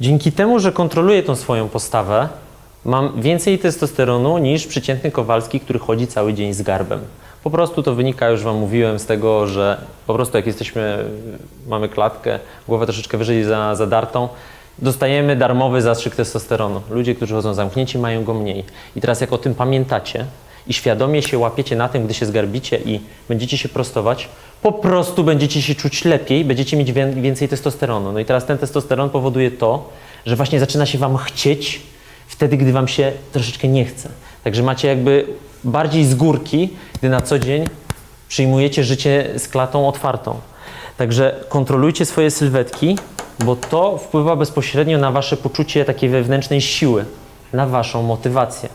Dzięki temu, że kontroluję tą swoją postawę, mam więcej testosteronu niż przeciętny Kowalski, który chodzi cały dzień z garbem. Po prostu to wynika, już Wam mówiłem, z tego, że po prostu jak jesteśmy, mamy klatkę, głowę troszeczkę wyżej za, zadartą, dostajemy darmowy zastrzyk testosteronu. Ludzie, którzy chodzą zamknięci, mają go mniej. I teraz jak o tym pamiętacie i świadomie się łapiecie na tym, gdy się zgarbicie i będziecie się prostować, po prostu będziecie się czuć lepiej, będziecie mieć wię- więcej testosteronu. No i teraz ten testosteron powoduje to, że właśnie zaczyna się Wam chcieć wtedy, gdy Wam się troszeczkę nie chce. Także macie jakby bardziej z górki, gdy na co dzień przyjmujecie życie z klatą otwartą. Także kontrolujcie swoje sylwetki, bo to wpływa bezpośrednio na Wasze poczucie takiej wewnętrznej siły, na Waszą motywację.